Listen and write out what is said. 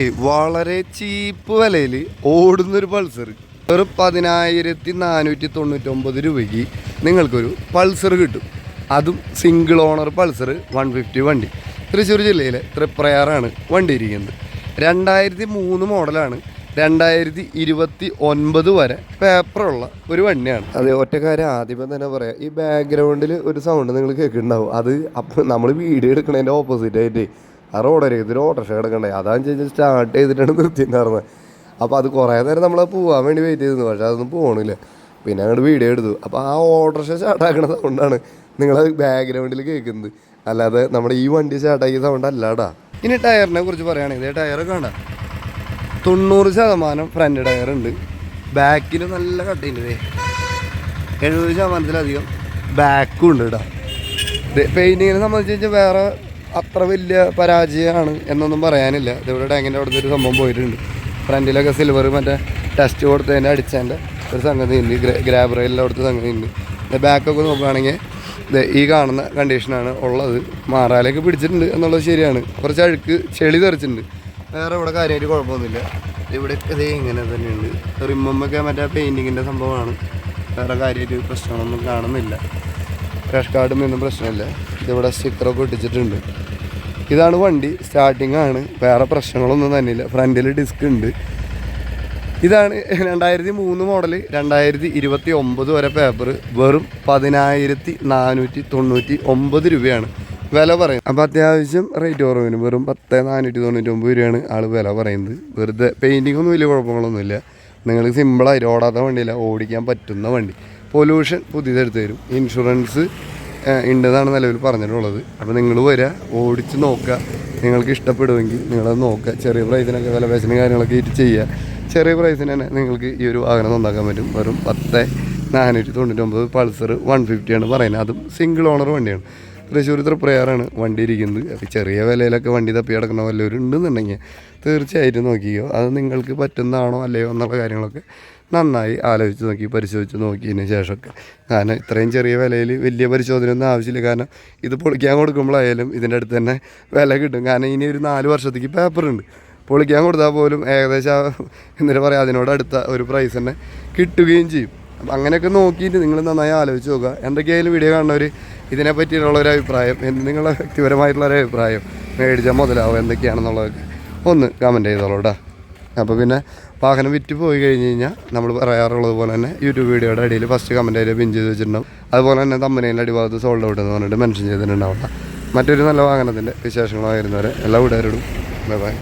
വളരെ ചീപ്പ് വിലയിൽ ഓടുന്നൊരു പൾസർ ഒരു പതിനായിരത്തി നാനൂറ്റി തൊണ്ണൂറ്റൊമ്പത് രൂപയ്ക്ക് നിങ്ങൾക്കൊരു പൾസർ കിട്ടും. അതും single owner Pulsar one fifty വണ്ടി. തൃശ്ശൂർ ജില്ലയിലെ തൃപ്രയാറാണ് വണ്ടി ഇരിക്കുന്നത്. രണ്ടായിരത്തി മൂന്ന് മോഡലാണ് രണ്ടായിരത്തി ഇരുപത്തി ഒൻപത് വരെ പേപ്പറുള്ള ഒരു വണ്ടിയാണ്. അതെ ഒറ്റക്കാര്യം ആദ്യമേ തന്നെ പറയാം. ഈ ബാക്ക്ഗ്രൗണ്ടിൽ ഒരു സൗണ്ട് നിങ്ങൾ കേൾക്കുന്നുണ്ടാവും. അത് അപ്പം നമ്മൾ വീഡിയോ എടുക്കണതിന്റെ ഓപ്പോസിറ്റ് ആയിട്ട് ആ റോഡരികത്ത് ഒരു ഓട്ടോറിക്ഷ കിടക്കണ്ടേ? അതാന്ന് ചോദിച്ചാൽ സ്റ്റാർട്ട് ചെയ്തിട്ടാണ് നിർത്തിയിട്ടുണ്ടായിരുന്നത് അപ്പോൾ അത് കുറേ നേരം നമ്മൾ പോകാൻ വേണ്ടി വെയിറ്റ് ചെയ്തിരുന്നു. പക്ഷെ അതൊന്നും പോകണില്ല പിന്നെ അങ്ങോട്ട് വീഡിയോ എടുത്തു. അപ്പോൾ ആ ഓട്ടോറിക്ഷ സ്റ്റാർട്ടാക്കണ സൗണ്ടാണ് നിങ്ങൾ ബാക്ക്ഗ്രൗണ്ടിൽ കേൾക്കുന്നത്. അല്ലാതെ നമ്മുടെ ഈ വണ്ടി സ്റ്റാർട്ടാക്കിയ സൗണ്ട് അല്ലാടാ. ഇനി ടയറിനെ കുറിച്ച് പറയുകയാണെങ്കിൽ ടയർ വേണ്ട തൊണ്ണൂറ് ശതമാനം ഫ്രണ്ട് ഉണ്ട്. ബാക്കിൽ നല്ല കട്ടിയുണ്ട് എഴുപത് ശതമാനത്തിലധികം ബാക്കും ഉണ്ട് കേട്ടോ പെയിന്റിങ്ങിനെ സംബന്ധിച്ച് വേറെ അത്ര വലിയ പരാജയമാണ് എന്നൊന്നും പറയാനില്ല. ഇതിവിടെ ടാങ്കിന്റെ അവിടുത്തെ ഒരു സംഭവം പോയിട്ടുണ്ട്. ഫ്രണ്ടിലൊക്കെ സിൽവർ മറ്റേ ടെസ്റ്റ് കൊടുത്തതിന്റെ അടിച്ചതിന്റെ ഒരു സംഗതി ഉണ്ട് ഗ്രാബ് റെയിലിന്റെ അവിടുത്തെ സംഗതി ഉണ്ട് ബാക്കൊക്കെ നോക്കുകയാണെങ്കിൽ ഈ കാണുന്ന കണ്ടീഷനാണ് ഉള്ളത്. മാറാലേക്ക് പിടിച്ചിട്ടുണ്ട് എന്നുള്ളത് ശരിയാണ്. കുറച്ച് അഴുക്ക് ചെളി തെറിച്ചിട്ടുണ്ട്. വേറെ ഇവിടെ കാര്യമായിട്ട് കുഴപ്പമൊന്നുമില്ല. ഇവിടെ ഇതേ ഇങ്ങനെ തന്നെയുണ്ട്. റിമ്മൊക്കെ മറ്റേ പെയിന്റിങ്ങിന്റെ സംഭവമാണ്. വേറെ കാര്യമായിട്ട് പ്രശ്നങ്ങളൊന്നും കാണുന്നില്ല. ക്രാഷ് കാർഡും ഒന്നും പ്രശ്നമില്ല. ഇതിവിടെ സ്റ്റിക്കറൊക്കെ ഒട്ടിച്ചിട്ടുണ്ട്. ഇതാണ് വണ്ടി. സ്റ്റാർട്ടിംഗ് ആണ്. വേറെ പ്രശ്നങ്ങളൊന്നും തന്നെയില്ല ഫ്രണ്ടിൽ ഡിസ്ക് ഉണ്ട്. ഇതാണ് രണ്ടായിരത്തി മൂന്ന് മോഡൽ രണ്ടായിരത്തി ഇരുപത്തി ഒമ്പത് വരെ പേപ്പർ വെറും പതിനായിരത്തി നാനൂറ്റി തൊണ്ണൂറ്റി ഒമ്പത് രൂപയാണ്. വില പറയുന്നത്. അപ്പോൾ അത്യാവശ്യം റേറ്റ് കുറവിന് വെറും പത്ത് നാനൂറ്റി തൊണ്ണൂറ്റി ഒമ്പത് രൂപയാണ് ആൾ വില പറയുന്നത്. വെറുതെ പെയിന്റിങ്ങൊന്നും വലിയ കുഴപ്പങ്ങളൊന്നുമില്ല. നിങ്ങൾക്ക് സിമ്പിളായിട്ട് ഓടാത്ത വണ്ടിയില്ല ഓടിക്കാൻ പറ്റുന്ന വണ്ടി. പൊല്യൂഷൻ പുതിയതെടുത്ത് തരും. ഇൻഷുറൻസ് ഉണ്ടെന്നാണ് നിലവിൽ പറഞ്ഞിട്ടുള്ളത്. അപ്പോൾ നിങ്ങൾ വരിക ഓടിച്ച് നോക്കുക നിങ്ങൾക്ക് ഇഷ്ടപ്പെടുമെങ്കിൽ നിങ്ങളത് നോക്കുക ചെറിയ പ്രൈസിനൊക്കെ വില പേശനും കാര്യങ്ങളൊക്കെ ഇട്ട് ചെയ്യുക ചെറിയ പ്രൈസിന് തന്നെ നിങ്ങൾക്ക് ഈ ഒരു വാഹനം നന്നാക്കാൻ പറ്റും. വെറും പത്ത് നാനൂറ്റി തൊണ്ണൂറ്റൊമ്പത് പൾസർ വൺ ഫിഫ്റ്റിയാണ് പറയുന്നത്. അതും സിംഗിൾ ഓണർ വണ്ടിയാണ്. തൃശ്ശൂർ തൃപ്രയാറാണ് വണ്ടി ഇരിക്കുന്നത് അപ്പോൾ ചെറിയ വിലയിലൊക്കെ വണ്ടി തപ്പി കിടക്കുന്ന വല്ലവരും ഉണ്ടെന്നുണ്ടെങ്കിൽ തീർച്ചയായിട്ടും നോക്കിയോ അത് നിങ്ങൾക്ക് പറ്റുന്നതാണോ അല്ലയോ എന്നുള്ള കാര്യങ്ങളൊക്കെ നന്നായി ആലോചിച്ച് നോക്കി പരിശോധിച്ച് നോക്കിയതിന് ശേഷമൊക്കെ. കാരണം ഇത്രയും ചെറിയ വിലയിൽ വലിയ പരിശോധനയൊന്നും ആവശ്യമില്ല. കാരണം ഇത് പൊളിക്കാൻ കൊടുക്കുമ്പോഴായാലും ഇതിന്റെ അടുത്ത് തന്നെ വില കിട്ടും. കാരണം ഇനി ഒരു നാല് വർഷത്തേക്ക് പേപ്പറുണ്ട് പൊളിക്കാൻ കൊടുത്താൽ പോലും ഏകദേശം എന്നിട്ട് പറയാം അതിനോട് അടുത്ത ഒരു പ്രൈസ് തന്നെ കിട്ടുകയും ചെയ്യും. അപ്പം അങ്ങനെയൊക്കെ നോക്കിയിട്ട് നിങ്ങൾ നന്നായി ആലോചിച്ച് നോക്കുക. എന്തൊക്കെയായാലും വീഡിയോ കാണുന്നവർ ഇതിനെ പറ്റിയിട്ടുള്ള ഒരു അഭിപ്രായം നിങ്ങളുടെ വ്യക്തിപരമായിട്ടുള്ള ഒരു അഭിപ്രായം മേടിച്ചാൽ മുതലാവും എന്തൊക്കെയാണെന്നുള്ളതൊക്കെ ഒന്ന് കമന്റ് ചെയ്തോളൂ കേട്ടോ അപ്പോൾ പിന്നെ വാഹനം വിറ്റ് പോയി കഴിഞ്ഞ് കഴിഞ്ഞാൽ നമ്മൾ പറയാറുള്ളത് പോലെ തന്നെ യൂട്യൂബ് വീഡിയോയുടെ അടിയിൽ ഫസ്റ്റ് കമന്റ് അതിൽ പിൻ ചെയ്ത് വെച്ചിട്ടുണ്ടാവും. അതുപോലെ തന്നെ തമ്പനയിലെ അടിഭാഗത്ത് സോൾഡ് ഔട്ട് എന്ന് പറഞ്ഞിട്ട് മെൻഷൻ ചെയ്തിട്ടുണ്ടാവുക മറ്റൊരു നല്ല വാഹനത്തിന്റെ വിശേഷങ്ങളായിരുന്നവരെ എല്ലാ വീടുകാരോടും ബൈ ബൈ